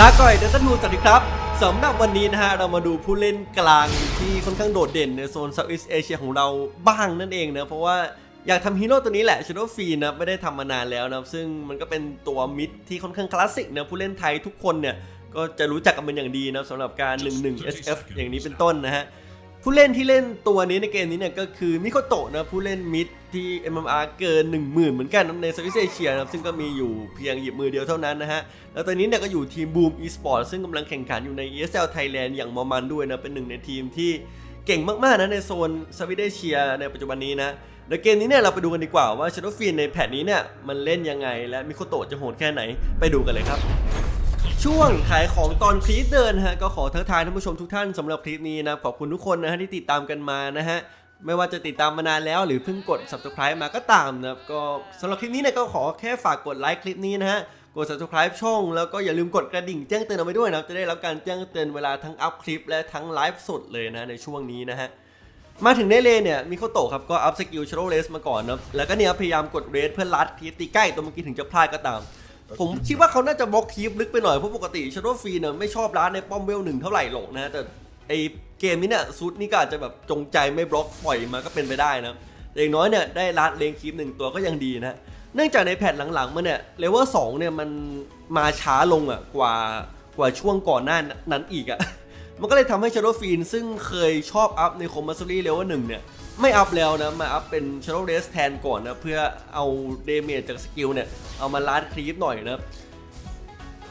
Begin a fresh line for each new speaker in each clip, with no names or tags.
ลาก่อยเดนตันนูสวัสดีครับสำหรับวันนี้นะฮะ เรามาดูผู้เล่นกลางที่ค่อนข้างโดดเด่นในโซนเซาท์อีสเอเชียของเราบ้างนั่นเองนะเพราะว่าอยากทำฮีโร่ตัวนี้แหละชโด w ฟีนะไม่ได้ทำมานานแล้วนะซึ่งมันก็เป็นตัวมิดที่ค่อนข้างคลาสสิกนะผู้เล่นไทยทุกคนเนี่ย ก็จะรู้จักกันเป็นอย่างดีนะสำหรับการ 1-1 SF อย่างนี้เป็นต้นนะฮะ ผู้เล่นที่เล่นตัวนี้ในเกมนี้เนี่ยก็คือมิโคโตะนะผู้เล่นมิด ที่ MMR เกิน 10,000 เหมือนกันในสวิตเอเชียนะครับซึ่งก็มีอยู่เพียงหยิบมือเดียวเท่านั้นนะฮะ แล้วตอนนี้เนี่ยก็อยู่ทีมบูม eSport ซึ่งกำลังแข่งขันอยู่ใน ESL Thailand อย่างมอมันด้วยนะ เป็นหนึ่งในทีมที่เก่งมาก ๆ นะในโซนสวิตเอเชียในปัจจุบันนี้นะในเกมนี้เนี่ยเราไปดูกันดีกว่าว่าช a โด w ฟีนในแพทนี้เนี่ยมันเล่นยังไง และมิโคโตะจะโหดแค่ไหนไปดูกันเลยครับช่วงขายของตอนคลิปเดินฮะก็ขอทักทายท่านผู้ชมทุกท่านสำหรับคลิปนี้นะขอบคุณทุกคนนะฮะที่ติดตามกันมานะฮะ ไม่ว่าจะติดตามมานานแล้วหรือเพิ่งกด subscribe มาก็ตามนะครับก็สำหรับคลิปนี้เนี่ยก็ขอแค่ฝากกดไลค์คลิปนี้นะฮะกด subscribe ช่องแล้วก็อย่าลืมกดกระดิ่งแจ้งเตือนเอาไว้ด้วยนะครับจะได้รับการแจ้งเตือนเวลาทั้งอัพคลิป และทั้งไลฟ์สดเลยนะในช่วงนี้นะฮะมาถึงในเลนเนี่ยมิโคโตะครับก็อัพสกิลชโรเลสมาก่อนนะแล้วก็เนี่ยพยายามกดเรสเพื่อลัดทีตีใกล้ตัวเมื่อกี้ถึงจะพลาดก็ตาม ผมคิดว่าเขาน่าจะบล็อกคีฟลึกไปหน่อยเพราะปกติชโรฟีเนี่ยไม่ชอบร้านในป้อมเวลหนึ่งเท่าไหร่หรอกนะแต่ ไอเกมนี้เนี่ยซูดนี่ก็อาจจะแบบจงใจไม่บล็อกปล่อยมาก็เป็นไปได้นะแต่อย่างน้อยเนี่ยได้ลัดเลนคีฟหนึ่งตัวก็ยังดีนะเนื่องจากในแพทหลังๆมาเนี่ยเลเวลสองเนี่ยมันมาช้าลงอะกว่ากว่าช่วงก่อนหน้านั้นอีกอะมันก็เลยทำให้ชาร์โดฟีนซึ่งเคยชอบอัพในคอมมาซ r รี่เลเวลหนึ่งเนี่ยไม่อัพแล้วนะ มาอัพเป็นชาร์โดเรสแทนก่อนนะ เพื่อเอาเดเมจจากสกิลเนี่ย เอามาลาดครีปหน่อยนะ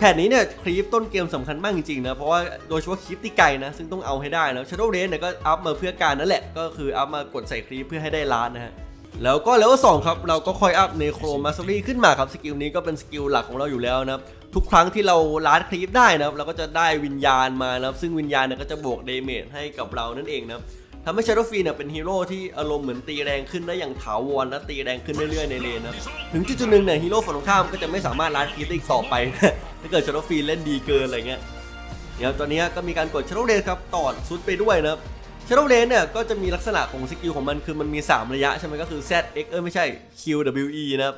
แผ่นนี้เนี่ยครีปต้นเกมสำคัญมากจริงๆนะ เพราะว่าโดยเฉพาะครีปที่ไกลนะ ซึ่งต้องเอาให้ได้นะชาร์โดเรสเนี่ยก็อัพมาเพื่อการนั่นแหละ ก็คืออัพมากดใส่ครีปเพื่อให้ได้ล้านนะฮะแล้วก็เลเวลสองครับ เราก็ค่อยอัพเนโครมาซ r รี่ขึ้นมาครับ สกิลนี้ก็เป็นสกิลหลักของเราอยู่แล้วนะครับ ทุกครั้งที่เราล้าดคลิปได้นะครับ เราก็จะได้วิญญาณมานะครับ ซึ่งวิญญาณเนี่ยก็จะบวกเดเมจให้กับเรานั่นเองนะครับทำให้ชาร์ w ฟีเนี่ยเป็นฮีโร่ที่อารมณ์เหมือนตีแรงขึ้นได้อย่างถาวรและตีแรงขึ้นเรื่อยๆในเลนนะถึงจุดๆหนึ่งเนี่ยฮีโร่ฝั่งตรงข้ามก็จะไม่สามารถลาดคลิปได้อีกต่อไป ถ้าเกิดชาร์ w ฟีเล่นดีเกินอะไรเงี้ยเดี๋ยตอนนี้ก็มีการกดชาร์ w เ a นครับต่อซุดไปด้วยนะครับชาร์ w เ a นเนี่ยก็จะมีลักษณะของสกิลของมันคือมันมี 3 ระยะใช่ไหมก็คือ Z X เออไม่ใช่ Q W E นะครับ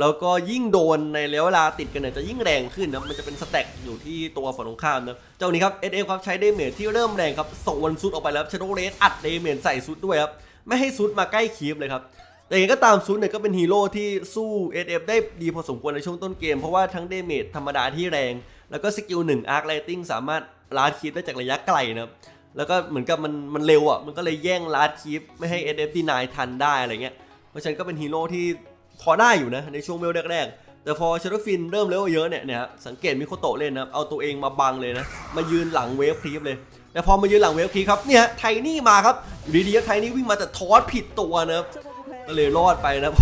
แล้วก็ยิ่งโดนในระยะเวลาติดกันเนี่ยจะยิ่งแรงขึ้นนะมันจะเป็นสแต็กอยู่ที่ตัวฝั่งตรงข้ามนะเจ้านี้ครับ SF ครับใช้เดเมจที่เริ่มแรงครับส่งวันซุดออกไปแล้วชาร์ w เ a นอัดเดเมจใส่ซุดด้วยครับไม่ให้ซุดมาใกล้คีฟเลยครับ แต่ยังไงก็ตามซุดเนี่ยก็เป็นฮีโร่ที่สู้ SF ได้ดีพอสมควรในช่วงต้นเกม เพราะว่าทั้งเดเมจธรรมดาที่แรง แล้วก็สกิลหนึ่งอาร์คไลติงสามารถลาดคีฟได้จากระยะไกลนะครับแล้วก็เหมือนกับมันมันเร็วอะมันก็เลยแย่งลาดคีฟไม่ให้ SF ดีนายทันได้อะไรเงี้ยเพราะฉะนั้นก็เป็นฮีโร่ที่พอได้อยู่นะในช่วงเวลแรกๆแต่พอชาร์ฟินเริ่มเลเวลเยอะเนี่ยเนี่ยฮะสังเกตมิโคโตะเล่นนะเอาตัวเองมาบังเลยนะมายืนหลังเวฟคลีฟเลยแต่พอมายืนหลังเวฟคลีฟครับเนี่ยไทนี่มาครับอยู่ดีๆไทนี่วิ่งมาแต่ทอสผิดตัวนะครับ ก็เลยรอดไปนะ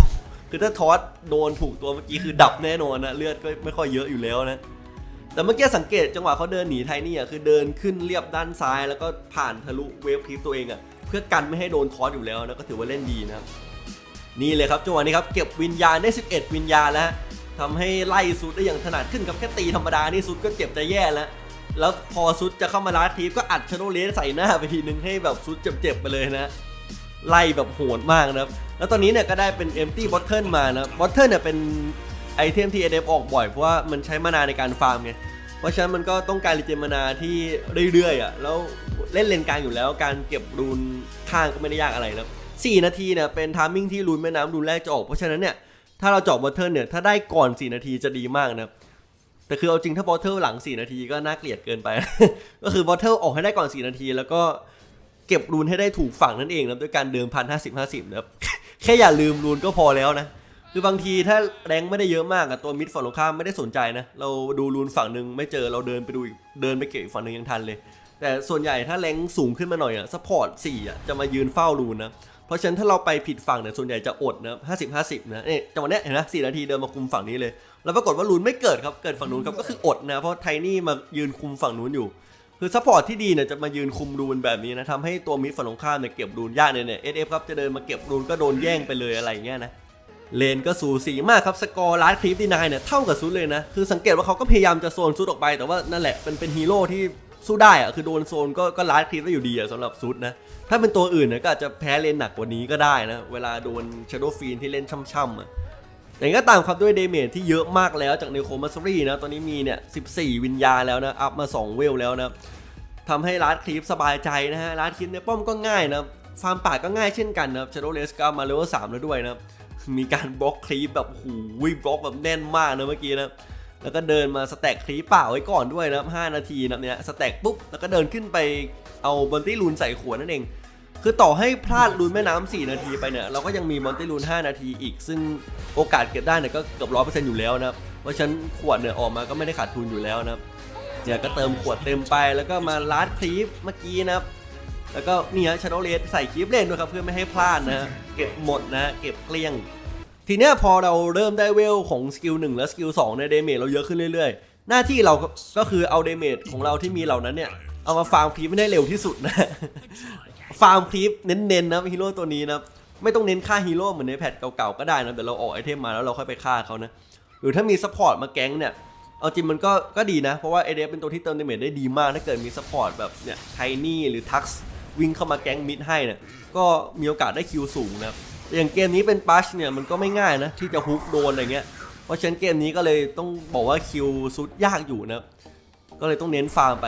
คือถ้าทอสโดนถูกตัวเมื่อกี้คือดับแน่นอนนะเลือดก็ไม่ค่อยเยอะอยู่แล้วนะแต่เมื่อกี้สังเกตจังหวะเขาเดินหนีไทนี่อะคือเดินขึ้นเรียบด้านซ้าย แล้วก็ผ่านทะลุเวฟคลิปตัวเองอะเพื่อกันไม่ให้โดนทอสอยู่แล้วนะก็ถือว่าเล่นดีนะครับนี่เลยครับจังหวะนี้ครับเก็บวิญญาณได้ 11 วิญญาณแล้วทำให้ไล่ซุดได้อย่างถนัดขึ้นครับแค่ตีธรรมดานี่ซุดก็เจ็บจะแย่แล้วแล้วพอซุดจะเข้ามาลาดทีฟก็อัดชโนเลสใส่หน้าไปทีนึงให้แบบซุดเจ็บๆไปเลยนะ ไล่แบบโหดมากนะครับ แล้วตอนนี้เนี่ยก็ได้เป็น empty bottle มานะ bottle เนี่ยเป็นไอเทมที่ ADF ออกบ่อยเพราะว่ามันใช้มานาในการฟาร์มไง เพราะฉะนั้นมันก็ต้องการรีเจนมานาที่เรื่อยๆอะ แล้วเล่นเลนกลางอยู่แล้ว การเก็บรูนข้างก็ไม่ได้ยากอะไรนะสี่นาทีเนี่ยเป็นทามมิ่งที่รูนแม่น้ำรูนแรกจะออก เพราะฉะนั้นเนี่ยถ้าเราเจาะบอทเทิลเนี่ยถ้าได้ก่อน 4 นาทีจะดีมากนะครับแต่คือเอาจริงถ้าบอทเทิลหลัง 4 นาทีก็น่าเกลียดเกินไป ก็คือบอทเทิลออกให้ได้ก่อน 4 นาที แล้วก็ เก็บรูนให้ได้ถูกฝั่งนั่นเองนะด้วยการเดิมพันห้าสิบห้าสิบนะครับแค่อย่าลืมรูนก็พอแล้วนะ คือบางทีถ้าแรงไม่ได้เยอะมากอะตัวมิดฝั่งตรงข้ามไม่ได้สนใจนะเราดูรูนฝั่งหนึ่งไม่เจอเราเดินไปดูอีกเดินไปเก็บอีกฝั่งหนึ่งยังทันเลย แต่ส่วนใหญ่ถ้าแรงสูงขึ้นมาหน่อยอะซัพพอร์ตสี่อะจะมายืนเฝ้ารูนนะเพราะฉะนั้นถ้าเราไปผิดฝั่งเนี่ยส่วนใหญ่จะอดนะห้าสิบห้าสิบนะเอ๊ะจังหวะเนี้ยเห็นไหมสี่นาทีเดินมาคุมฝั่งนี้เลย แล้วปรากฏว่ารูนไม่เกิดครับเกิดฝั่งนู้นครับก็คืออดนะเพราะไทนี่มายืนคุมฝั่งนู้นอยู่ คือซัพพอร์ตที่ดีเนี่ยจะมายืนคุมรูนแบบนี้นะทำให้ตัวมิดฝั่งตรงข้ามเนี่ยเก็บรูนยากเนี่ยเนี่ยเอสเอฟครับจะเดินมาเก็บรูนก็โดนแย่งไปเลยอะไรเงี้ยนะเลนก็สูสีมากครับสกอร์ลาสคลิปดีนายเนี่ยเท่ากับซุดเลยนะคือสังเกตว่าเขาก็พยายามจะโซนซุดออกไปแต่ว่านั่นแหละเป็นเป็นฮีโร่ที่สู้ได้อะคือโดนโซนก็ก็ลาสคลิปได้อยู่ดีอะสำหรับซุดนะถ้าเป็นตัวอื่นเนี่ยก็อาจจะแพ้เลนหนักกว่านี้ก็ได้นะเวลาโดนช a โดฟีนที่เล่นช่ำๆอะ แต่ยังก็ตามครับด้วยเดเมจที่เยอะมากแล้วจากเนโครมาสรีนะ ตอนนี้มีเนี่ย 14 วิญญาแล้วนะ อัพมา 2 เวลแล้วนะทำให้ลาดคลิปสบายใจนะฮะลาดคลิปในป้อมก็ง่ายนะ ฟาร์มป่าก็ง่ายเช่นกันนะครับชาโดเลสก็มาเลเวลสามแล้วด้วยนะ มีการบล็อกคลิปแบบโอ้โหบล็อกแบบแน่นมากนะเมื่อกี้นะแล้วก็เดินมาสแต็กคลิปเปล่าไว้ก่อนด้วยนะ5นาทีนะเนี่ยสแต็กปุ๊บ แล้วก็เดินขึ้นไปเอาบอนตี้ลูนใส่ขวดนั่นเอง คือต่อให้พลาดลูนแม่น้ำ4นาทีไปเนี่ย เราก็ยังมีมอนตี้ลูน 5 นาทีอีก ซึ่งโอกาสเก็บได้เนี่ยก็เกือบร้อยเปอร์เซ็นต์อยู่แล้วนะครับ เพราะฉะนั้นขวดเนี่ยออกมาก็ไม่ได้ขาดทุนอยู่แล้วนะครับเนี่ยก็เติมขวดเต็มไปแล้วก็มาลาดคลิปเมื่อกี้นะครับ แล้วก็นี่ฮะชาโดเลสใส่คลิปเล่นด้วยครับเพื่อไม่ให้พลาดนะเก็บหมดนะเก็บเกลี้ยง ทีเนี้ยพอเราเริ่มได้เวลของสกิล1และสกิล2ในเดเมจเราเยอะขึ้นเรื่อยๆ หน้าที่เราก็ก็คือเอาเดเมจของเราที่มีเหล่านั้นเนี่ยเอามาฟาร์มคลิปให้ได้เร็วที่สุดนะ ฟาร์มคลิปเน้นๆนะฮีโร่ตัวนี้นะไม่ต้องเน้นฆ่าฮีโร่เหมือนในแพทเก่าๆก็ได้นะเดี๋ยวเราออกไอเทมมาแล้วเราค่อยไปฆ่าเขานะหรือถ้ามีซัพพอร์ตมาแก๊งเนี่ยเอาจริงมันก็ก็ดีนะ เพราะว่าเอเดเป็นตัวที่เติมเดเมจได้ดีมาก ถ้าเกิดมีซัพพอร์ตแบบเนี่ยไทนี่หรือทักซ์วิ่งเข้ามาแก๊งมิดให้เนี่ยก็มีโอกาสได้คิวสูงนะแต่อย่างเกมนี้เป็นปัชเนี่ยมันก็ไม่ง่ายนะ ที่จะฮุกโดนอะไรเงี้ยเพราะฉะนั้นเกมนี้ก็เลยต้องบอกว่าคิวซุดยากอยู่นะก็เลยต้องเน้นฟาร์มไป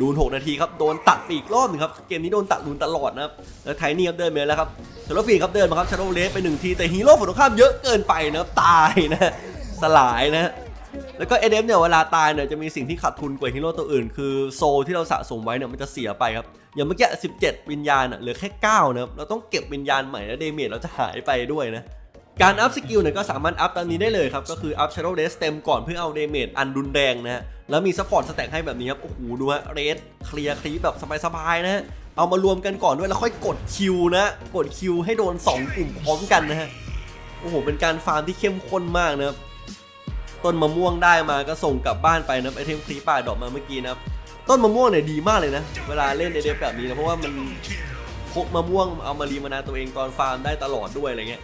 ดูน 6 นาทีครับ โดนตัดไปอีกรอบหนึงครับ เกมนี้โดนตัดลูนตลอดนะครับแล้วไทนี่ครับเดินมาแล้วครับชาร์ลฟีครับเดินมาครับชาร์ลเลสไปหนึ่งทีแต่ฮีโร่ฝั่งตรงข้ามเยอะเกินไปนะครับตายนะสลายนะแล้วก็เอเดมเนี่ยเวลาตายเนี่ยจะมีสิ่งที่ขาดทุนกว่าฮีโร่ตัวอื่น คือโซลที่เราสะสมไว้เนี่ยมันจะเสียไปครับ อย่างเมื่อกี้ 17 วิญญาณอะเหลือแค่ 9 นะครับ เราต้องเก็บวิญญาณใหม่แล้วเดเมจเราจะหายไปด้วยนะ การอัพสกิลเนี่ยก็สามารถอัพตามนี้ได้เลยครับ ก็คืออัพ Shadow Race เต็มก่อนเพื่อเอาเดเมจอันรุนแรงนะฮะ แล้วมีซัพพอร์ตสแต็กให้แบบนี้ครับ โอ้โห ดูฮะเรสเคลียร์คลีแบบสบายๆนะฮะ เอามารวมกันก่อนด้วยแล้วค่อยกดคิวนะ กดคิวให้โดน 2 กลุ่มพร้อมกันนะฮะ โอ้โห เป็นการฟาร์มที่เข้มข้นมากนะครับ ต้นมะม่วงได้มาก็ส่งกลับบ้านไปนะไอเทมคลีป่าดอกมาเมื่อกี้นะต้นมะม่วงเนี่ยดีมากเลยนะ เวลาเล่นในเดฟแบบนี้นะเพราะว่ามันพกมะม่วงเอามารีมานาตัวเองตอนฟาร์มได้ตลอดด้วยอะไรเงี้ย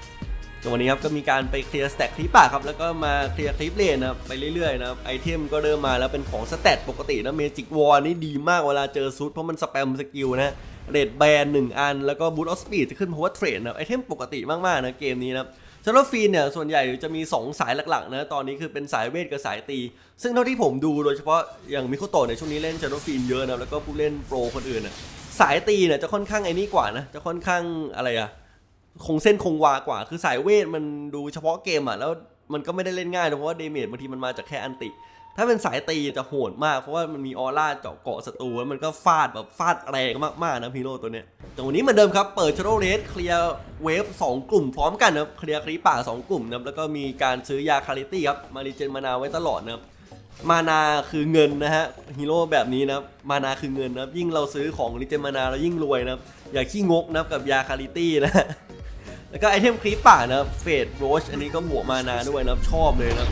จนวันนี้ครับก็มีการไปเคลียร์สแต็กคลิปป่าครับแล้วก็มาเคลียร์คลิปเลนนะครับไปเรื่อยๆนะครับไอเทมก็เริ่มมาแล้วเป็นของสแตทปกตินะเมจิกวอลนี่ดีมากเวลาเจอซุดเพราะมันสแปมสกิลนะเรดแบนหนึ่งอัน แล้วก็บูตออฟสปีดจะขึ้นเพราะว่าเทรดนะไอเทมปกติมากๆนะเกมนี้นะชาร์ลฟีนเนี่ยส่วนใหญ่จะมี 2 สายหลักๆนะตอนนี้คือเป็นสายเวทกับสายตี ซึ่งเท่าที่ผมดูโดยเฉพาะอย่างมิโคโตะในช่วงนี้เล่นชาร์ลฟีนเยอะนะแล้วก็ผู้เล่นโปรคนอื่นนะสายตีเนี่ยจะค่อนข้างไอ้นี่กว่านะจะค่อนข้างอะไรอะ คงเส้นคงวากว่า คือสายเวทมันดูเฉพาะเกมอะแล้วมันก็ไม่ได้เล่นง่ายนะเพราะว่าเดเมจบางทีมันมาจากแค่อันติ ถ้าเป็นสายตีจะโหดมาก เพราะว่ามันมีออร่าเจาะเกาะศัตรูแล้วมันก็ฟาดแบบฟาดแรงมากๆนะพีโร่ตัวเนี้ยแต่วันนี้เหมือนเดิมครับเปิดชโรเรสเคลียร์เวฟ2กลุ่มพร้อมกันนะเคลียร์คลีป่า 2 กลุ่มนับแล้วก็มีการซื้อยาคาริตี้ครับมารีเจนมานาไว้ตลอดนะมานาคือเงินนะฮะฮีโร่แบบนี้นะมานาคือเงินนะยิ่งเราซื้อของริเจนมานาเรายิ่งรวยนะอย่าขี้งกนะกับยาคาริตี้นะ แล้วก็ไอเทมคลิปป่านะครับเฟดโรชอันนี้ก็บวกมานาด้วยนะครับชอบเลยนะครับ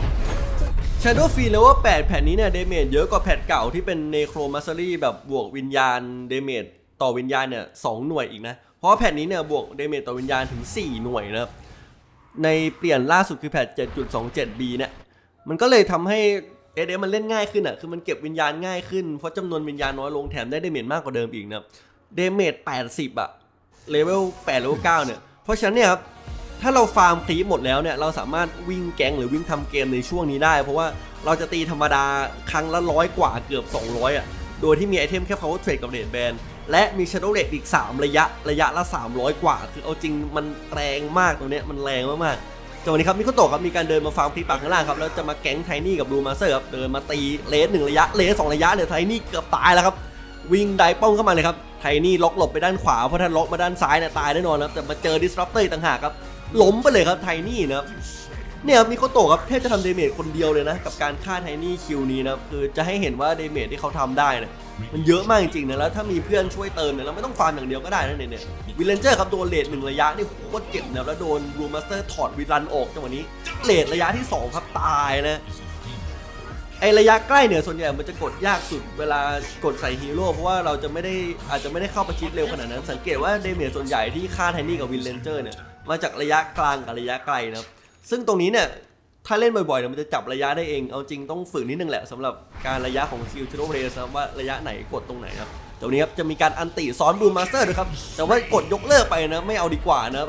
Shadow f ี e แล้วว่า 8 แผ่นนี้เนี่ยเดเมจเยอะกว่าแผ่นเก่าที่เป็นเนโครมาซ e รี่แบบบวกวิญญาณเดเมจต่อวิญญาณเนี่ยสหน่วยอีกนะ เพราะแผ่นนี้เนี่ยบวกเดเมจต่อวิญญาณถึง 4 หน่วยนะครับ ในเปลี่ยนล่าสุดคือแพท 7.27b เนี่ยมันก็เลยทำให้เอเดมันเล่นง่ายขึ้นอะคือมันเก็บวิญญาณง่ายขึ้นเพราะจำนวนวิญญาณน้อยลงแถมได้เดเมจมากกว่าเดิมอีกนะเดเมจ80 อะเลเวล8เลเวล9เนี่ย เพราะฉะนั้นเนี่ยครับถ้าเราฟาร์มคลีปหมดแล้วเนี่ยเราสามารถวิ่งแกงหรือวิ่งทำเกมในช่วงนี้ได้ เพราะว่าเราจะตีธรรมดาครั้งละร้อยกว่าเกือบ 200อะโดยที่มีไอเทมแค่ power trade กับ red band และมี shadow rate อีก 3 ระยะระยะละ 300 กว่า คือเอาจริงมันแรงมากตรงเนี้ยมันแรงมากๆจังหวะนี้ครับมิโคโตะครับมีการเดินมาฟาร์มคลีปปากข้างล่างครับแล้วจะมาแก๊งไทนี่กับลูมาเซอร์ครับเดินมาตีเลสหนึ่งระยะเลสสองระยะเนี่ยไทนี่เกือบตายแล้วครับ วิ่งไดป้องเข้ามาเลยครับไทนี่ล็อกหลบไปด้านขวาเพราะถ้าล็อกมาด้านซ้ายเนี่ยตายแน่นอนครับแต่มาเจอดิสรับเตอร์ต่างหากครับล้มไปเลยครับไทนี่นะครับเนี่ยมิโคโตะครับแทบจะทำเดเมจคนเดียวเลยนะ กับการฆ่าไทนี่คิวนี้นะคือจะให้เห็นว่าเดเมจที่เขาทำได้นี่มันเยอะมากจริงๆนะแล้วถ้ามีเพื่อนช่วยเติมเนี่ยเราไม่ต้องฟาร์มอย่างเดียวก็ได้นะเนี่ยวิลเลนเจอร์ครับโดนเลดหนึ่งระยะนี่โคตรเจ็บนะแล้วโดนรูมาสเตอร์ถอดวิรันออกจังหวะนี้เลดระยะที่สองครับตายนะ ไอระยะใกล้เนี่ยส่วนใหญ่มันจะกดยากสุดเวลากดใส่ฮีโร่เพราะว่าเราจะไม่ได้อาจจะไม่ได้เข้าประชิดเร็วขนาดนั้น สังเกตว่าเดเมจส่วนใหญ่ที่ฆ่าไทนี่กับวินเลนเจอร์เนี่ยมาจากระยะกลางกับระยะไกลนะครับซึ่งตรงนี้เนี่ยถ้าเล่นบ่อยๆเนี่ยมันจะจับระยะได้เองเอาจริงต้องฝึกนิดนึงแหละสำหรับการระยะของซิลชิโรเรสนะว่าระยะไหนกดตรงไหนนะตรงนี้ครับจะมีการอันติซ้อนบูมมาสเตอร์ด้วยครับแต่ว่ากดยกเลิกไปนะไม่เอาดีกว่านะ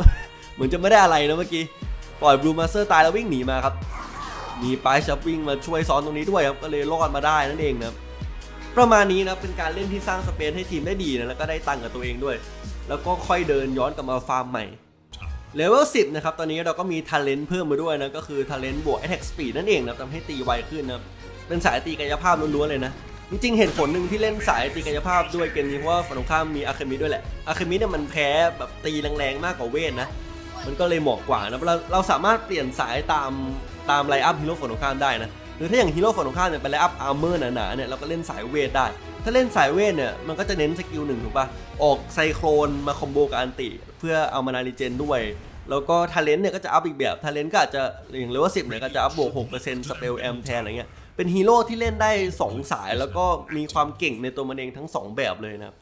เหมือนจะไม่ได้อะไรนะเมื่อกี้ปล่อยบลูมาสเตอร์ตายแล้ววิ่งหนีมาครับ มีปลายชับวิ่งมาช่วยซ้อนตรงนี้ด้วยครับก็เลยรอดมาได้นั่นเองนะประมาณนี้นะเป็นการเล่นที่สร้างสเปซให้ทีมได้ดีนะแล้วก็ได้ตังค์กับตัวเองด้วย แล้วก็ค่อยเดินย้อนกลับมาฟาร์มใหม่เลเวล10 นะครับ ตอนนี้เราก็มีท a เลน t เพิ่มมาด้วยนะ ก็คือท a เลน t บวก attack speed นั่นเองนะทำให้ตีไวขึ้นนะ เป็นสายตีกายภาพล้วนๆเลยนะ จริงๆ เหตุผลหนึ่งที่เล่นสายตีกายภาพด้วยเกมนี้เพราะว่าฝั่งตรงข้ามมีอาคามิด้วยแหละ อาคามิเนี่ยมันแพ้แบบตีแรงๆ มากกว่าเวทนะ มันก็เลยเหมาะกว่านะ เราเราสามารถเปลี่ยนสายตาม ตามไลอัพฮีโร่ฝั่งตรงข้ามได้นะหรือถ้าอย่างฮีโร่ฝั่งตรงข้ามเนี่ยเป็นไลอัพอาร์เมอร์หนาๆเนี่ยเราก็เล่นสายเวทได้ ถ้าเล่นสายเวทเนี่ยมันก็จะเน้นสกิลหนึ่งถูกปะออกไซโครนมาคอมโบกับอันติ เพื่อเอามานาริเจนด้วย แล้วก็ทาเลนต์เนี่ยก็จะอัพอีกแบบทาเลนต์ก็อาจจะอย่างเลเวลสิบเนี่ยก็จะอัพบวก6%สเปลแอมแทนอะไรเงี้ยเป็นฮีโร่ที่เล่นได้2สายแล้วก็มีความเก่งในตัวมันเองทั้ง2แบบเลยนะครับ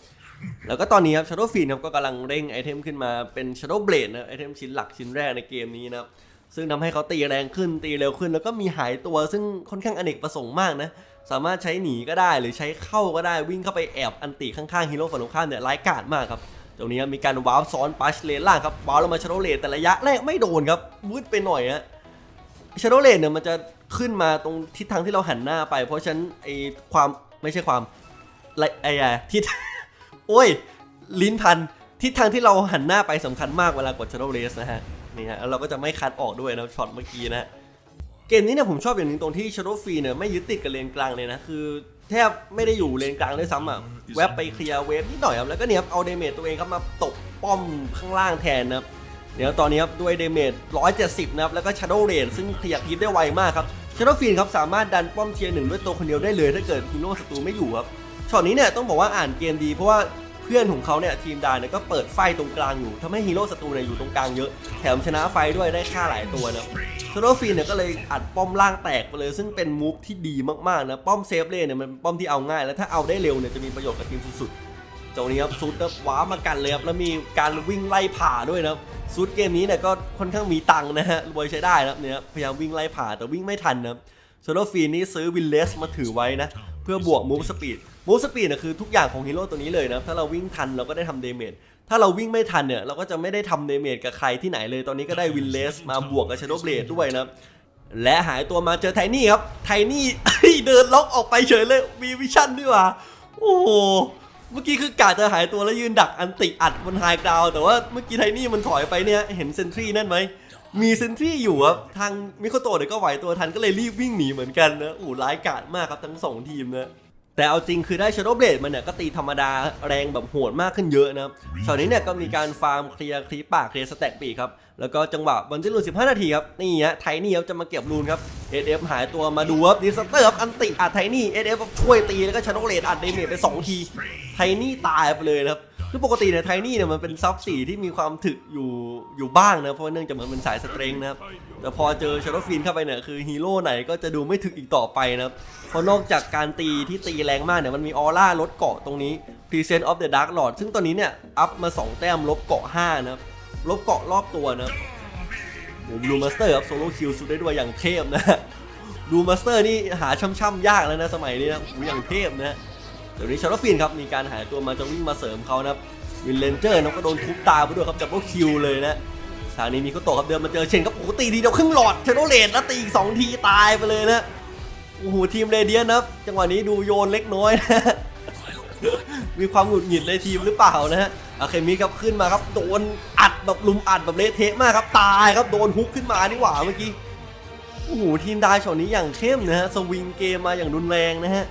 แล้วก็ตอนนี้ครับ Shadow f i e n ครับก็กำลังเร่งไอเทมขึ้นมาเป็น Shadow Blade นะไอเทมชิ้นหลักชิ้นแรกในเกมนี้นะครับ ซึ่งทำให้เขาตีแรงขึ้นตีเร็วขึ้น แล้วก็มีหายตัวซึ่งค่อนข้างอเนกประสงค์มากนะ สามารถใช้หนีก็ได้หรือใช้เข้าก็ได้วิ่งเข้าไปแอบอันติข้างๆฮีโร่ฝั่งตรงข้ามเนี่ยร้ายกาจมากครับตรงนี้มีการวาร์ปซ้อนปัชเลนล่างครับวาร์ปลงมาชาร์โดเลนแต่ระยะแรกไม่โดนครับมืดไปหน่อยฮะชาร์โดเลนเนี่ยมันจะขึ้นมาตรงทิศทางที่เราหันหน้าไป เพราะฉะนั้นไอความไม่ใช่ความไรไอ้ทิศโอ้ยลิ้นพันทิศทางที่เราหันหน้าไปสำคัญมากเวลากด Shadow Race นะฮะ นี่ฮะแล้วเราก็จะไม่คัดออกด้วยนะช็อตเมื่อกี้นะเกมนี้เนี่ยผมชอบอย่างหนึงตรงที่ Shadow Free เนี่ยไม่ยึดติดกับเลนกลางเลยนะคือแทบไม่ได้อยู่เลนกลางด้วยซ้ำอะแวบไปเคลียร์เวฟนิดหน่อยครับแล้วก็เนี่ยครับเอาเดเมจตัวเองครับมาตบป้อมข้างล่างแทนนะครับเดี๋ยวตอนนี้ครับด้วยเดเมจ170นะครับแล้วก็ Shadow Rain ซึ่งเคลียร์คลิปได้ไวมากครับ Shadow Fiend ครับสามารถดันป้อมเทียร์หนึ่งด้วยตัวคนเดียวได้เลย ถ้าเกิดฮีโร่ศัตรูไม่อยู่ครับช็อตนี้เนี่ยต้องบอกว่าอ่านเกมดีเพราะว่าเพื่อนของเขาเนี่ยทีมดานเนี่ยก็เปิดไฟตรงกลางอยู่ทำให้ฮีโร่ศัตรูเนี่ยอยู่ตรงกลางเยอะ แถมชนะไฟด้วยได้ค่าหลายตัวนะโซโลฟีนเนี่ยก็เลยอัดป้อมล่างแตกไปเลย ซึ่งเป็นมูฟที่ดีมากๆนะป้อมเซฟเลนเนี่ยมันป้อมที่เอาง่าย แล้วถ้าเอาได้เร็วเนี่ยจะมีประโยชน์กับทีมสุดๆตรงนี้ครับซูดว้ามากันเลยครับแล้วมีการวิ่งไล่ผ่าด้วยนะซูดเกมนี้เนี่ยก็ค่อนข้างมีตังค์นะฮะรวยใช้ได้นะครับเนี่ยพยายามวิ่งไล่ผ่าแต่วิ่งไม่ทันนะโซโลฟีนนี่ซื้อวินเลสมาถือไว้นะเพื่อบวกมูฟสปีด มูฟสปีดเนี่ยคือทุกอย่างของฮีโร่ตัวนี้เลยนะถ้าเราวิ่งทันเราก็ได้ทำเดเมจถ้าเราวิ่งไม่ทันเนี่ยเราก็จะไม่ได้ทำเดเมจกับใครที่ไหนเลยตอนนี้ก็ได้วินเลสมาบวกกับชาโดเบลดด้วยนะและหายตัวมาเจอไทนี่ครับ ไทนี่เดินล็อกออกไปเฉยเลยมีวิชั่นด้วยว่ะโอ้โหเมื่อกี้คือกาจะหายตัวแล้วยืนดักอันติอัดบนไฮกราวแต่ว่าเมื่อกี้ไทนี่มันถอยไปเนี่ยเห็นเซนทรีนั่นไหมมีเซนทรีอยู่ครับทางมิโคโตะเนี่ยก็ไหวตัวทันก็เลยรีบวิ่งหนีเหมือนกันนะโอ้ร้ายกาจมากครับทั้งสองทีมนะ แต่เอาจริงคือได้ Shadow Blade มันเนี่ยก็ตีธรรมดาแรงแบบโหดมากขึ้นเยอะนะครับช็อตนี้เนี่ยก็มีการฟาร์มเคลียร์คลีปปากเคลียร์สแต็กปีกครับ แล้วก็จังหวะบอลที่ลูน 15 นาทีครับ นี่ฮะไทนี่ครับจะมาเก็บรูนครับ SF หายตัวมาดูครับดิสเตอร์ครับอันติอัดไทนี่ SF ช่วยตีแล้วก็ Shadow Blade อัดเดเมจไป 2 ที ไทนี่ตายไปเลยนะครับ คือปกติเนี่ยไทนี่เนี่ยมันเป็นซับสี่ที่มีความถึกอยู่อยู่บ้างนะเพราะว่าเนื่องจากมันเป็นสายสเตรงนะครับแต่พอเจอชาร์ลฟินเข้าไปเนี่ยคือฮีโร่ไหนก็จะดูไม่ถึกอีกต่อไปนะครับเพราะนอกจากการตีที่ตีแรงมากเนี่ยมันมีออร่าลดเกาะตรงนี้ Present of the Dark Lord ซึ่งตอนนี้เนี่ยอัพมา 2 แต้มลบเกาะ5นะครับลบเกาะรอบตัวนะครับโอ้บลูมาสเตอร์ครับโซโล่คิวสุดได้ด้วยอย่างเทพนะบลูมาสเตอร์นี่หาช่ำๆยากแล้วนะสมัยนี้นะโอ้อย่างเทพนะ เดี๋ยวนี้ชาร์ลฟินครับมีการหายตัวมาจะวิ่งมาเสริมเขานะครับวินเลนเจอร์นะก็โดนทุบตาไปด้วยครับจับโบคิวเลยนะทางนี้มีเขาตะครับเดินมาเจอเชนครับโอ้โหตีทีเดียวครึ่งหลอดเชโนเลดแล้วตีอีกสองทีตายไปเลยนะโอ้โหทีมเรเดียนนะครับจังหวะนี้ดูโยนเล็กน้อยนะมีความหงุดหงิดเลยทีมหรือเปล่านะฮะอาเคมิครับขึ้นมาครับโดนอัดแบบลุมอัดแบบเละเทะมากครับตายครับโดนฮุกขึ้นมานี่หว่าเมื่อกี้โอ้โหทีมได้ช็อตนี้อย่างเข้มนะฮะสวิงเกมมาอย่างรุนแรงนะฮะ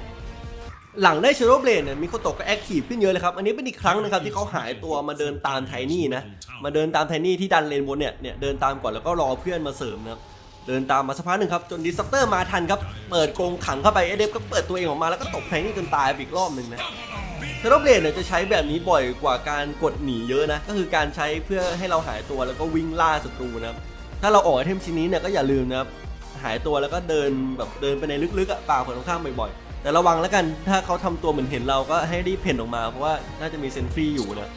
หลังได้เชโรเบลดเนี่ยมิโคโตะก็แอคทีฟขึ้นเยอะเลยครับ อันนี้เป็นอีกครั้งนะครับที่เขาหายตัวมาเดินตามไทนี่นะ มาเดินตามไทนี่ที่ดันเลนบนเนี่ยเนี่ยเดินตามก่อนแล้วก็รอเพื่อนมาเสริมนะครับเดินตามมาสักพักหนึ่งครับจนดิสเตอร์มาทันครับ เปิดกรงขังเข้าไปเอเดฟก็เปิดตัวเองออกมาแล้วก็ตบไทนี่จนตายไปอีกรอบหนึ่งนะเชโรเบลดเนี่ยจะใช้แบบนี้บ่อยกว่าการกดหนีเยอะนะ ก็คือการใช้เพื่อให้เราหายตัวแล้วก็วิ่งล่าศัตรูนะครับถ้าเราออกไอเทมชิ้นนี้เนี่ยก็อย่าลืมนะครับหายตัวแล้วก็เดินแบบเดินไปในลึกๆอะป่าฝั่งตรงข้ามบ่อยๆ แต่ระวังแล้วกันถ้าเขาทำตัวเหมือนเห็นเราก็ให้รีบเพ่นออกมาเพราะว่าน่าจะมีเซนทรีอยู่นะ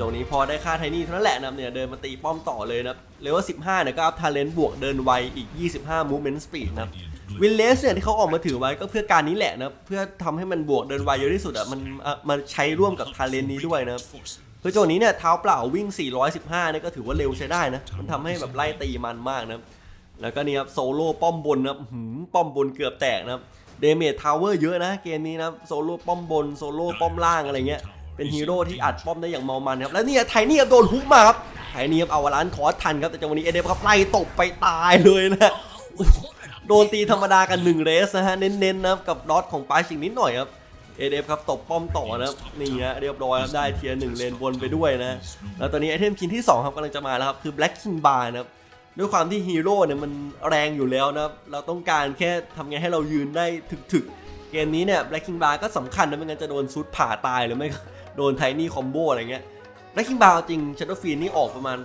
ตรงนี้พอได้ค่าไทนี่เท่านั้นแหละนะเนี่ยเดินมาตีป้อมต่อเลยนะครับเลเวล15เนี่ยก็อัพทาเลนต์บวกเดินไวอีก 25 movement speed นะวินเลสเนี่ยที่เขาออกมาถือไว้ก็เพื่อการนี้แหละนะเพื่อทำให้มันบวกเดินไวเยอะที่สุดอะมันอะมันใช้ร่วมกับทาเลนต์นี้ด้วยนะคือจังนี้เนี่ยเท้าเปล่าวิ่ง 415เนี่ยก็ถือว่าเร็วใช้ได้นะมันทำให้แบบไล่ตีมันมากนะแล้วก็นี่ครับโซโล่ป้อมบนนะครับอื้อหือป้อมบนเกือบแตกนะครับ เดเมจทาวเวอร์เยอะนะเกมนี้นะโซโล่ป้อมบนโซโล่ป้อมล่างอะไรเงี้ยเป็นฮีโร่ที่อัดป้อมได้อย่างเมามันครับแล้วเนี่ยไทนี่โดนฮุกมาครับไทนี่กับเอาวาลานคอทันครับแต่จังหวะนี้เอเดฟครับไล่ตบไปตายเลยนะโดนตีธรรมดากันหนึ่งเรสนะฮะเน้นๆนะกับล็อตของปาชิงนิดหน่อยครับเอเดฟครับตบป้อมต่อนะครับนี่ฮะเรียบร้อยครับได้เทียร์หนึ่งเลนบนไปด้วยนะแล้วตอนนี้ไอเทมชิ้นที่2ครับกำลังจะมาแล้วครับคือ Black King Bar นะครับ ด้วยความที่ฮีโร่เนี่ยมันแรงอยู่แล้วนะครับ เราต้องการแค่ทำไงให้เรายืนได้ถึกๆ เกมนี้เนี่ย Black King Bar ก็สำคัญนะไม่งั้นจะโดนซุดผ่าตายหรือไม่โดนไทนี่คอมโบอะไรเงี้ย Black King Bar จริง Shadow Fiend นี่ออกประมาณ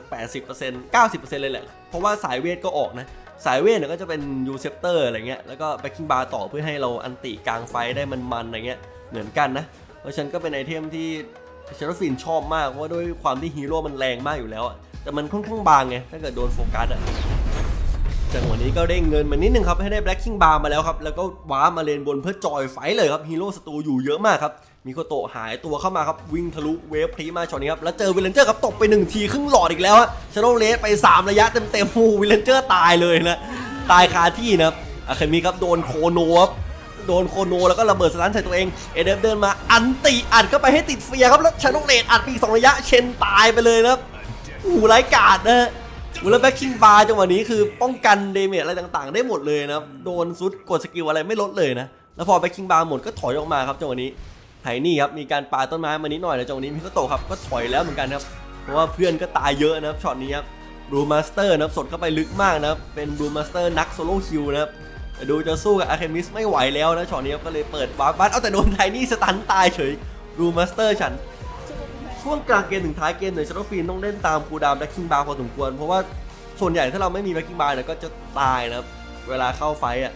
80% 90%เลยแหละ เพราะว่าสายเวทก็ออกนะ สายเวทเนี่ยก็จะเป็นยูเซปเตอร์อะไรเงี้ยแล้วก็ Black King Bar ต่อเพื่อให้เราอันติกลางไฟได้มันๆอะไรเงี้ยเหมือนกันนะเพราะฉันก็เป็นไอเทมที่เชลฟินชอบมากเพราะว่าด้วยความที่ฮีโร่มันแรงมากอยู่แล้วอะ แต่มันค่อนข้างบางไง ถ้าเกิดโดนโฟกัสอะจังหวะนี้ก็เด้งเงินมานิดนึงครับ ให้ได้แบล็ k คิงบาร์มาแล้วครับ แล้วก็ว้ามาเลนบนเพื่อจอยไฟเลยครับฮีโร่ศัตรูอยู่เยอะมากครับมีโคโตหายตัวเข้ามาครับ วิ่งทะลุเวฟพรีมาช็อตนี้ครับ แล้วเจอวิลเลนเจอร์ครับตบไปหนึ่งทีครึ่งหลอดอีกแล้วฮะชาโดเลสไป 3 ระยะเต็มๆโอ้วิลเลนเจอร์ตายเลยนะ ตายคาที่นะครับอะเคมีครับโดนโคโนครับโดนโคโนแล้วก็ระเบิดสตันใส่ตัวเองเอเดฟเดินมาอันติอัดเข้าไปให้ติดเฟียครับแล้วชาโนเลดอัดไปอีกสองระยะเชนตายไปเลยนะครับ หไร้กาดนะฮะอุลแบ็กคิงบาร์จังหวะนี้คือป้องกันเดเมจอะไรต่างๆ ได้หมดเลยนะครับโดนซุดกดสกิลอะไรไม่ลดเลยนะ แล้วพอแบ็กคิงบาร์หมดก็ถอยออกมาครับจังหวะนี้ไทนี่ครับมีการปาต้นไม้มานิดหน่อยแล้วจังหวะนี้มิโกโตครับก็ถอยแล้วเหมือนกันครับเพราะว่าเพื่อนก็ตายเยอะนะครับช็อตนี้ครับบลูมาสเตอร์นะครับสดเข้าไปลึกมากนะครับเป็นบลูมาสเตอร์นักโซโล่คิวนะครับดูจะสู้กับอาร์เคมิสไม่ไหวแล้วนะช็อตนี้ครับก็เลยเปิดบาร์บัสเอาแต่โดนไทนี่สตันตายเฉยรูมาสเตอร์ฉัน ช่วงกลางเกมถึงท้ายเกมเนี่ยชาร์ลฟีนต้องเล่นตามคูดาวน์แบ็คคิงบาร์พอสมควร เพราะว่าส่วนใหญ่ถ้าเราไม่มีแบ็คคิงบาร์เนี่ยก็จะตายนะครับ เวลาเข้าไฟอะ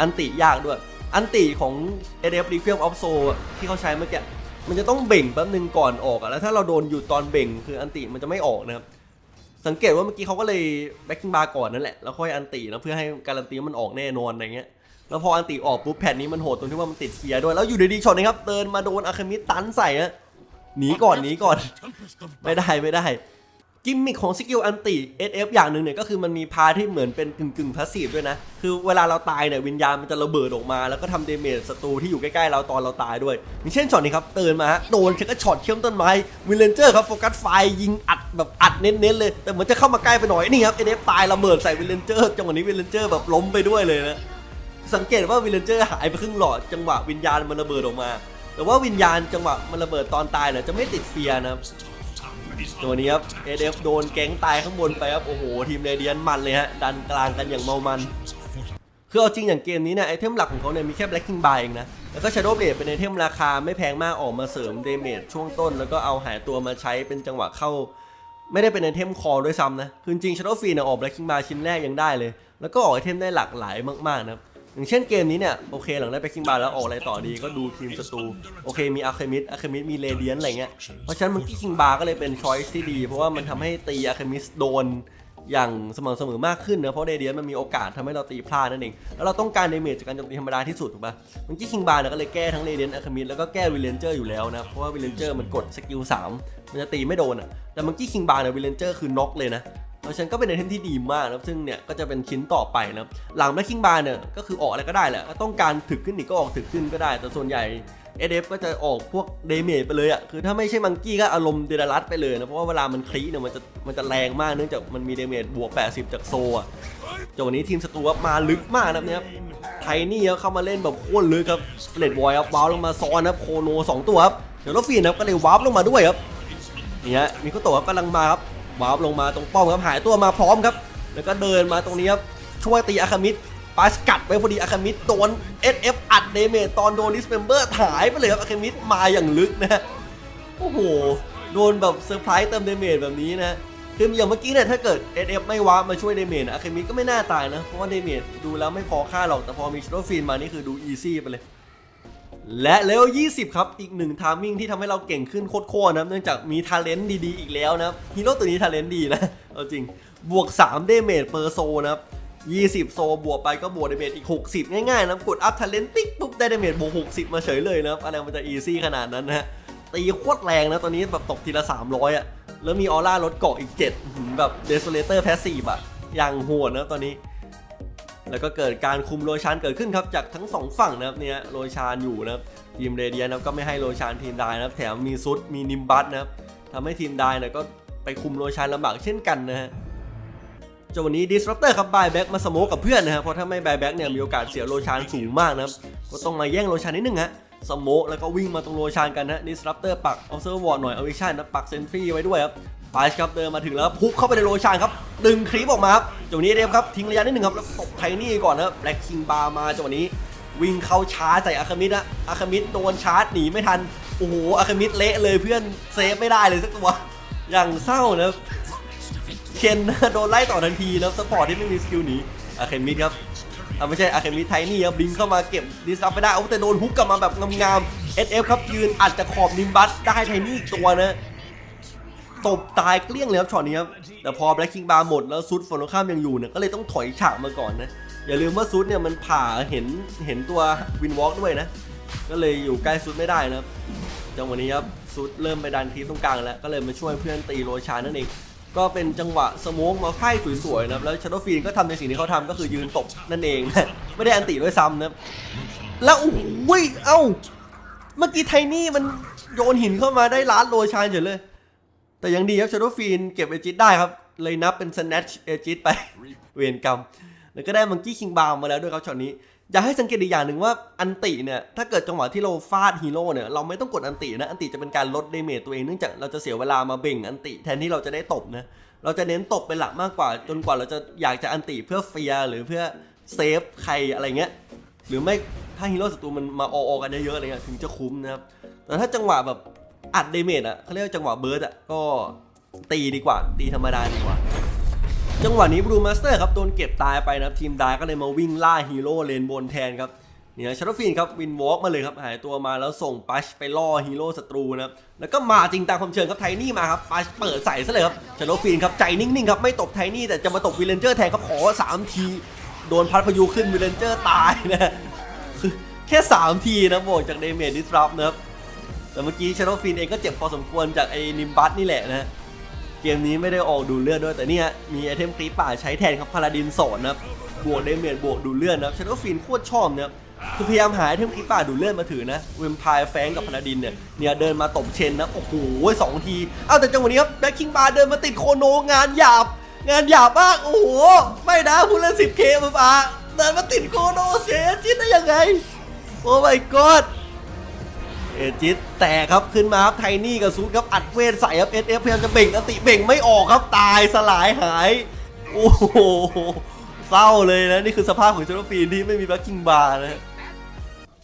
อันติยากด้วย อันติของ a d f r e f i l m of Soul อะที่เขาใช้เมื่อกี้มันจะต้องเบ่งแป๊บนึงก่อนออกอะแล้วถ้าเราโดนอยู่ตอนเบ่งคืออันติมันจะไม่ออกนะครับสังเกตว่าเมื่อกี้เขาก็เลยแบ็คกิ้งบาร์ก่อนนั่นแหละแล้วค่อยอันติแล้วเพื่อให้การันตีว่ามันออกแน่นอนอะไรเงี้ยแล้วพออันติออกปุ๊บแผ่นนี้มันโหดตรงที่ว่ามันติดเฟียร์ด้วยแล้วอยู่ดีๆช็อตนี้ครับเดินมาโดนอาคามิตันใส่ฮะ หนีก่อนหนีก่อน ไม่ได้ไม่ได้ กิมมิคของสกิลอันติ SF อย่างหนึ่งเนี่ยก็คือมันมีพาที่เหมือนเป็นกึ่งกึ่งพาสซีฟด้วยนะ คือเวลาเราตายเนี่ยวิญญาณมันจะระเบิดออกมา แล้วก็ทำเดเมจศัตรูที่อยู่ใกล้ๆเราตอนเราตายด้วย อย่างเช่นช็อตนี้ครับเตือนมาฮะโดนเช็ช็อตเชื่อมต้นไม้วิลเลนเจอร์ครับโฟกัสไฟยิงอัดแบบอัดเน้นๆเลย แต่เหมือนจะเข้ามาใกล้ไปหน่อยนี่ครับ SF ตายระเบิดใส่วิลเลนเจอร์จังหวะนี้วิลเลนเจอร์แบบล้มไปด้วยเลยนะสังเกตว่าวิลเลนเจอร์หายไปครึ่งหลอดจังหวะวิญญาณมันระเบิดออกมา แต่ว่าวิญญาณจังหวะมันระเบิดตอนตายเนี่ยจะไม่ติดเฟียร์นะครับตัวนี้ครับ ADF โดนแก๊งตายข้างบนไปครับโอ้โหทีมเรเดียนมันเลยฮะดันกลางกันอย่างเมามันคือเอาจริงอย่างเกมนี้เนี่ยไอเทมหลักของเขาเนี่ยมีแค่ Blacking Bar เองนะ แล้วก็ Shadow Blade เป็นไอเทมราคาไม่แพงมากออกมาเสริมเดเมจช่วงต้น แล้วก็เอาหายตัวมาใช้เป็นจังหวะเข้า ไม่ได้เป็นไอเทมคอด้วยซ้ำนะ คือจริง Shadow Fiend เนี่ยออก Blacking Bar ชิ้นแรกยังได้เลย แล้วก็ออกไอเทมได้หลากหลายมากๆนะครับ อย่างเช่นเกมนี้เนี่ย โอเคหลังได้ Blacking Bar แล้วออกอะไรต่อดีก็ดูทีมศัตรูโอเคมี Alchemist Alchemist มี Radiant อะไรเงี้ยเพราะฉะนั้นมันกี้คิงบาร์ก็เลยเป็นช้อยส์ที่ดี เพราะว่ามันทำให้ตีอะคมิสโดนอย่างสม่ำเสมอมากขึ้นนะเพราะเรเดียนมันมีโอกาสทำให้เราตีพลาดนั่นเอง แล้วเราต้องการเดเมจจากการโจมตีธรรมดาที่สุดถูกปะมันกี้คิงบาร์เนี่ยก็เลยแก้ทั้งเรเดียนอะคามิสแล้วก็แก้วิลเลนเจอร์อยู่แล้วนะ เพราะว่าวิลเลนเจอร์มันกดสกิล3มันจะตีไม่โดนอะแต่มันกี้คิงบาร์เนี่ยวิลเลนเจอร์คือน็อกเลยนะ เพราะฉะนั้นก็เป็นไอเทมที่ดีมากนะครับซึ่งเนี่ยก็จะเป็นชิ้นต่อไปนะครับหลังแบ็คคิงบาร์เนี่ยก็คือออกอะไรก็ได้แหละต้องการถึกขึ้นอีกก็ออกถึกขึ้นก็ได้ แต่ส่วนใหญ่ SF ก็จะออกพวกเดเมจไปเลยอะคือถ้าไม่ใช่มังกี้ก็อารมณ์เดรัสไปเลยนะเพราะว่าเวลามันคลีเนี่ยมันจะมันจะแรงมากเนื่องจากมันมีเดเมจบวก 80 จากโซอะจากวันนี้ทีมศัตรูครับมาลึกมากนะครับเนี่ยไทนี่เข้ามาเล่นแบบโคตรลึกครับเลดบอยครับว้าวลงมาซ้อนครับโคโนสองตัวครับเดี๋ยวรถฟีนครับก็เลยวาร์ปลงมาด้วยครับนี่ฮะมีคุโตะครับกำลังมาครับ วาร์ปลงมาตรงป้อมครับหายตัวมาพร้อมครับ แล้วก็เดินมาตรงนี้ครับช่วยตีอาคามิดปาสกัดไปพอดีอาคามิดโดน SF อัดเดเมจตอนโดนดิสเมมเบอร์หายไปเลยครับอาคามิดมาอย่างลึกนะโอ้โหโดนแบบเซอร์ไพรส์เติมเดเมจแบบนี้นะคืออย่างเมื่อกี้เนี่ยถ้าเกิด SF ไม่ว้ามาช่วยเดเมจอาคามิดก็ไม่น่าตายนะเพราะว่าเดเมจดูแล้วไม่พอค่าหรอกแต่พอมีชโรฟินมานี่คือดูอีซี่ไปเลย และเลเวล20 ครับ อีกหนึ่งทามมิ่งที่ทำให้เราเก่งขึ้นโคตรๆนะครับเนื่องจากมีทาเลนต์ดีๆ อีกแล้วนะฮีโร่ตัวนี้ทาเลนต์ดีนะ เอาจริง บวก3เดเมจเปอร์โซนะครับ20 โซบวกไปก็บวกเดเมจอีก 60 ง่ายๆนะกดอัพทาเลนต์ติ๊กปุ๊บได้เดเมจบวก 60 มาเฉยเลยนะอะไรมันจะอีซี่ขนาดนั้นนะตีโคตรแรงนะตอนนี้แบบตกทีละ 300อะแล้วมีออร่าลดเกาะอีก 7 แบบเดสโซเลเตอร์แพสซีฟอะอย่างโหดนะตอนนี้ แล้วก็เกิดการคุมโรชานเกิดขึ้นครับจากทั้งสองฝั่งนะครับเนี่ยโรชานอยู่นะครับทีมเรเดียนะก็ไม่ให้โรชานทีมไดนะครับแถมมีซุดมีนิมบัสนะครับทำให้ทีมไดเนี่ยก็ไปคุมโรชานลำบากเช่นกันนะฮะจนวันนี้ดิสรัปเตอร์ครับบายแบ็กมาสโมกกับเพื่อนนะครับเพราะถ้าไม่บายแบ็กเนี่ยมีโอกาสเสียโรชานสูงมากนะครับก็ต้องมาแย่งโรชานนิดนึงฮะสโมกแล้วก็วิ่งมาตรงโรชานกันนะดิสรัปเตอร์ปักเอาเซอร์วอร์หน่อยเอาวิชั่นนะปักเซนทรีไว้ด้วยครับ ไปครับเดินมาถึงแล้วพุกเข้าไปในโรชานครับดึงคลิปออกมาครับจังหวะนี้เดฟครับทิ้งระยะนิดหนึ่งครับแล้วตบไทนี่ก่อนนะครับแบล็กคิงบาร์มาจังหวะนี้วิ่งเข้าชาร์จใส่อาคามิดนะอาคามิดโดนชาร์จหนีไม่ทันโอ้โหอาคามิดเละเลยเพื่อนเซฟไม่ได้เลยสักตัวอย่างเศร้านะเคนโดนไล่ต่อทันทีนะครับสปอร์ตที่ไม่มีสกิลหนีอาคามิดครับอ่าไม่ใช่อาคามิดไทนี่ครับบิงเข้ามาเก็บดิสรับไม่ได้โอ้แต่โดนฮุกกลับมาแบบงามๆ SF ครับยืนอัดจากขอบนิมบัสได้ไทนี่อีกตัวนะ ตบตายเกลี้ยงเลยครับช็อตนี้ครับแต่พอแบล็กคิงบาร์หมดแล้วซุดฝั่งตรงข้ามยังอยู่เนี่ยก็เลยต้องถอยฉากมาก่อนนะอย่าลืมว่าซุดเนี่ยมันผ่าเห็นเห็นตัววินวอล์กด้วยนะ ก็เลยอยู่ใกล้ซุดไม่ได้นะครับจังหวะนี้ครับซุดเริ่มไปดันทีตรงกลางแล้วก็เลยมาช่วยเพื่อนตีโรชานั่นเองก็เป็นจังหวะสโมกมาไฟสวยๆนะครับแล้วชาร์โดฟีนก็ทำในสิ่งที่เขาทำก็คือยืนตบนั่นเองไม่ได้อันติด้วยซ้ำนะแล้วโอ้โหเอ้าเมื่อกี้ไทนี่มันโยนหินเข้ามาได้ล้านโรชานเฉยเลย แต่ยังดีครับชาร์โดฟีนเก็บเอจิตได้ครับ เลยนับเป็นสแนชเอจิตไป เวรกรรม แล้วก็ได้มังกี้คิงบาร์มาแล้วด้วยครับช็อตนี้ อยากให้สังเกตอีกอย่างหนึ่งว่าอันติเนี่ย ถ้าเกิดจังหวะที่เราฟาดฮีโร่เนี่ยเราไม่ต้องกดอันตินะ อันติจะเป็นการลดเดเมจตัวเองเนื่องจากเราจะเสียเวลามาเบ่งอันติแทนที่เราจะได้ตบนะ เราจะเน้นตบเป็นหลักมากกว่า จนกว่าเราจะอยากจะอันติเพื่อเฟียหรือเพื่อเซฟใครอะไรเงี้ย หรือไม่ถ้าฮีโร่ศัตรูมันมาออๆกันเยอะๆอะไรเงี้ยถึงจะคุ้มนะครับ แต่ถ้าจังหวะแบบ อัดเดเมจอะเขาเรียกว่าจังหวะเบิร์ดอะก็ตีดีกว่า ตีธรรมดาดีกว่า จังหวะนี้บรูมาสเตอร์ครับโดนเก็บตายไปนะทีมดาก็เลยมาวิ่งล่าฮีโร่เลนบนแทนครับเนี่ยชาร์ลฟีนครับวินวอล์กมาเลยครับหายตัวมาแล้วส่งปัชไปล่อฮีโร่ศัตรูนะครับแล้วก็มาจริงตามคำเชิญครับไทนี่มาครับปัชเปิดใส่ซะเลยครับชาร์ลฟีนครับใจนิ่งๆครับไม่ตบไทนี่แต่จะมาตบวิลเลนเจอร์แทนครับขอสามที โดนพัดพายุขึ้นวิลเลนเจอร์ตายนะคือแค่สามทีนะบวกจากเดเมจดิสรับนะครับ แต่เมื่อกี้ชาร์ลฟินเองก็เจ็บพอสมควรจากไอ้นิมบัสนี่แหละนะเกมนี้ไม่ได้ออกดูเลือดด้วยแต่เนี่ยมีไอเทมคลิปป่าใช้แทนครับพาราดินสอนนะบวกเดเมจบวกดูเลือดนะชาร์ลฟินโคตรชอบเนะครับคือพยายามหาไอเทมคลิปป่าดูเลือดมาถือนะเวมพายแฟงกับพาราดินเนี่ยเนี่ยเดินมาตบเชนนะโอ้โหสองทีเอ้าแต่จังหวะนี้ครับแบ็คคิงบาร์เดินมาติดโคโนงานหยาบ งานหยาบมากโอ้โหไม่นะผู้เล่น 10k มาปาเดินมาติดโคโนเสียจิตได้ยังไงโอ้ my god เอจิตแตกครับขึ้นมาครับไทนี่กับซูดครับอัดเวทใส่ครับเอสเอฟพยายามจะเบ่งอติเบ่งไม่ออกครับตายสลายหาย โอ้โหเศร้าเลยนะ นี่คือสภาพของเชลฟีนที่ไม่มีแบ็คกิ้งบาร์นะ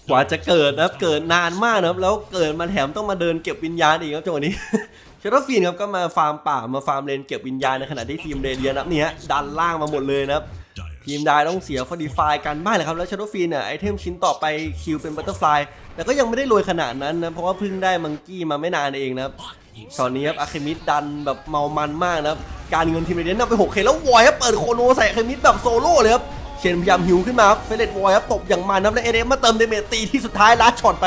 กว่าจะเกิดนะครับเกิดนานมากนะครับแล้วเกิดมาแถมต้องมาเดินเก็บวิญญาณอีกครับจังหวะนี้เชลฟีนครับก็มาฟาร์มป่ามาฟาร์มเลนเก็บวิญญาณในขณะที่ทีมเรเดียนนะครับเนี่ยดันล่างมาหมดเลยนะครับ ทีมได้ต้องเสียฟอดีไฟกันบ้างเลยครับ แล้วชาร์ดฟีนเนี่ยไอเทมชิ้นต่อไปคิวเป็นบัตเตอร์ฟลายแต่ก็ยังไม่ได้รวยขนาดนั้นนะ เพราะว่าเพิ่งได้มังกี้มาไม่นานเองนะครับตอนนี้ครับอะเคมิดดันแบบเมามันมากนะครับ การเงินทีมเรเดียนนำไป 6K แล้ววอยครับเปิดโคโนใส่อะเคมิดแบบโซโล่เลยครับเชนพยายามหิวขึ้นมาครับเฟเลตวอยครับตบอย่างมันนะแล้วเอเดมมาเติมเดเมจตีที่สุดท้ายลัดช็อตไป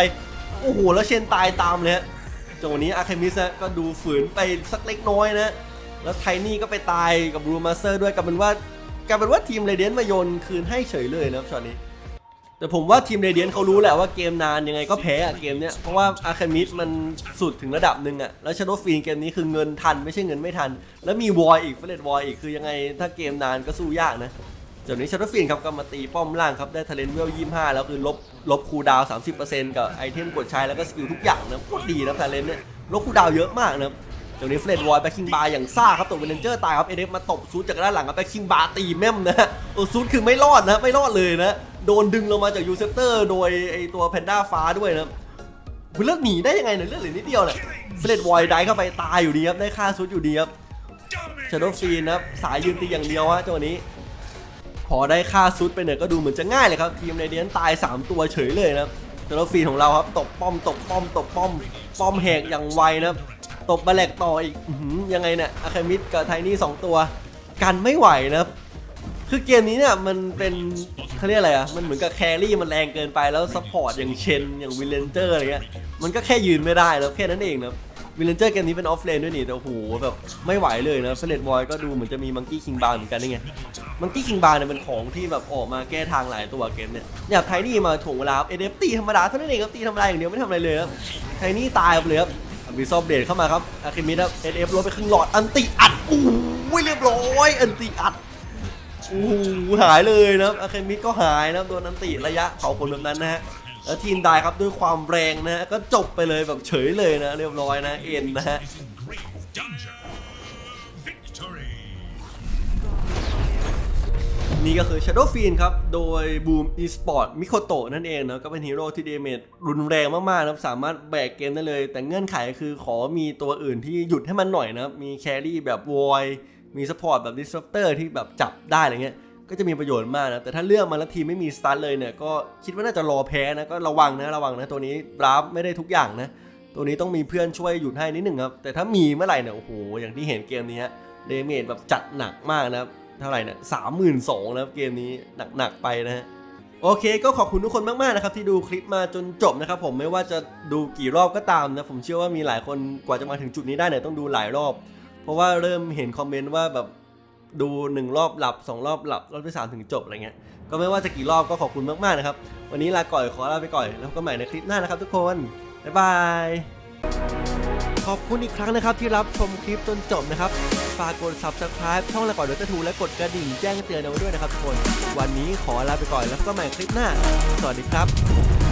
โอ้โหแล้วเชนตายตามเลยฮะจังหวะนี้อาร์เคมิสนะก็ดูฝืนไปสักเล็กน้อยนะแล้วไทนี่ก็ไปตายกับบรูมาสเตอร์ด้วยกลายเป็นว่า กลายเป็นว่าทีมเรเดียนมาโยนคืนให้เฉยเลยนะครับช็อตนี้ แต่ผมว่าทีมเรเดียนเขารู้แหละว่าเกมนานยังไงก็แพ้อะเกมเนี้ยเพราะว่าอาร์เคมิสมันสุดถึงระดับหนึ่งอะแล้วชาโดฟีนเกมนี้คือเงินทันไม่ใช่เงินไม่ทัน แล้วมีวอยอีกเฟรดวอยอีกคือยังไงถ้าเกมนานก็สู้ยากนะจากนี้ชาโดฟีนครับก็มาตีป้อมล่างครับ ได้ทะเลนเวลยี่ห้าแล้วคือลบลบคูดาวสามสิบเปอร์เซ็นต์กับไอเทมกดใช้แล้วก็สกิลทุกอย่างนะโคตรดีนะทะเลนเนี่ยลบคูดาวเยอะมากนะ ตรงนี้เฟรดวอยแบ็คคิงบาร์อย่างซ่าครับตบเวเลนเจอร์ตายครับเอเดฟมาตบซูดจากด้านหลังครับแบ็คคิงบาร์ตีแม่มนะฮะโอ้ซูดคือไม่รอดนะไม่รอดเลยนะโดนดึงลงมาจากยูเซปเตอร์โดยไอตัวแพนด้าฟ้าด้วยนะคุณเลือกหนีได้ยังไงเนี่ยเลือกเหลือนิดเดียวเนี่ยเฟรดวอยได้เข้าไปตายอยู่ดีครับได้ค่าซูดอยู่ดีครับชาโดฟีนนะครับสายยืนตีอย่างเดียวฮะจังหวะนี้พอได้ค่าซุดไปเนี่ยก็ดูเหมือนจะง่ายเลยครับ ทีมในเดียนตาย 3 ตัวเฉยเลยนะครับแต่เราฟีนของเราครับ ตบป้อมตบป้อมตบป้อม ป้อมแหกอย่างไวนะครับ ตบมาแหลกต่ออีกอยังไงเนี่ยอะคามิดกับไทนี่2ตัว กันไม่ไหวนะครับ คือเกมนี้เนี่ยมันเป็นเขาเรียกอะไรอะ มันเหมือนกับแครี่มันแรงเกินไปแล้วซัพพอร์ตอย่างเชนอย่างวิลเลนเจอร์อะไรเงี้ย มันก็แค่ยืนไม่ได้แล้วแค่นั้นเองนะวิลเลนเจอร์เกมนี้เป็นออฟเลนด้วยนี่แต่โอ้โหแบบไม่ไหวเลยนะเฟเลตบอยก็ดูเหมือนจะมีมังกี้คิงบาร์เหมือนกันนี่ไงมังกี้คิงบาร์เนี่ยเป็นของที่แบบออกมาแก้ทางหลายตัวเกมเนี่ยอยากไทนี่มาถ่วงเวลาเอเดฟตีธรรมดาเท่านั้นเองครับตีธรรมดาอย่างเดียวไม่ทำอะไรเลยครับไทนี่ตายไปเลยครับ มีซอมเดชเข้ามาครับอาคิมิดครับเอเอฟลดไปครึ่งหลอดอันติอัดโอ้ยเรียบร้อยอันติอัดโอ้หายเลยนะครับอาคิมิดก็หายนะครับโดนอันติระยะเผาผลแบบนั้นนะฮะแล้วทีมได้ครับด้วยความแรงนะฮะก็จบไปเลยแบบเฉยเลยนะ เรียบร้อยนะเอ็นนะฮะ นี่ก็คือ Shadow Fiend ครับ โดย Boom Esport มิโคโตะนั่นเองเนาะก็เป็นฮีโร่ที่เดเมจรุนแรงมากๆนะครับ สามารถแบกเกมได้เลย แต่เงื่อนไขคือขอมีตัวอื่นที่หยุดให้มันหน่อยนะครับ มีแครี่แบบวอยมีซัพพอร์ตแบบ Disruptor ที่แบบจับได้อะไรเงี้ยก็จะมีประโยชน์มากนะ แต่ถ้าเลือกมาแล้วทีไม่มีสตาร์ทเลยเนี่ย ก็คิดว่าน่าจะรอแพ้นะ ก็ระวังนะ ระวังนะ ตัวนี้รับไม่ได้ทุกอย่างนะ ตัวนี้ต้องมีเพื่อนช่วยหยุดให้นิดหนึ่งครับ แต่ถ้ามีเมื่อไหร่เนี่ย โอ้โห อย่างที่เห็นเกมนี้ฮะ เดเมจแบบจัดหนักมากนะครับ เท่าไหร่เนี่ยสามหมื่นสองนะครับเกมนี้หนักๆไปนะฮะโอเคก็ขอบคุณทุกคนมากๆนะครับที่ดูคลิปมาจนจบนะครับผมไม่ว่าจะดูกี่รอบก็ตามนะผมเชื่อว่ามีหลายคนกว่าจะมาถึงจุดนี้ได้เนี่ยต้องดูหลายรอบ เพราะว่าเริ่มเห็นคอมเมนต์ว่าแบบดูหนึ่งรอบหลับสองรอบหลับ รอบที่สามถึงจบอะไรเงี้ยก็ไม่ว่าจะกี่รอบก็ขอบคุณมากๆนะครับ วันนี้ลาก่อยขอลาไปก่อนแล้วพบกันใหม่ในคลิปหน้านะครับทุกคน บ๊ายบาย ขอบคุณอีกครั้งนะครับที่รับชมคลิปจนจบนะครับ ฝากกด subscribe ช่องละก่อนเดอทูและกดกระดิ่งแจ้งเตือนเอาไว้ด้วยนะครับทุกคน วันนี้ขอลาไปก่อนแล้วพบกันใหม่คลิปหน้า สวัสดีครับ